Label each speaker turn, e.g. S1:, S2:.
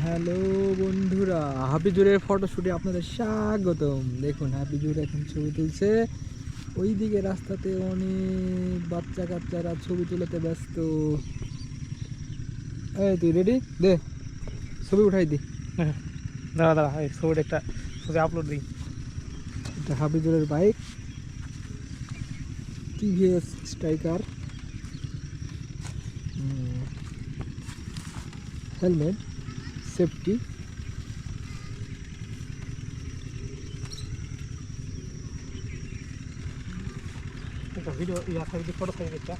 S1: Hello বন্ধুরা হাবিজুরের ফটোশুটে আপনাদের স্বাগতম। দেখুন হাবিজুর এখন ছবি তুলছে। ওইদিকে রাস্তাতে অনেক বাচ্চা কাচ্চারা ছবি তুলতে ব্যস্ত। এই তুই রেডি দে ছবি উঠাই দি।
S2: দাঁড়া দাঁড়া এই ছবিটা একটা ছবি আপলোড দিই।
S1: এটা হাবিজুরের bike TVS Striker helmet safety
S2: একটা ভিডিও ইয়া থাকবে ফটো থাকবে একটা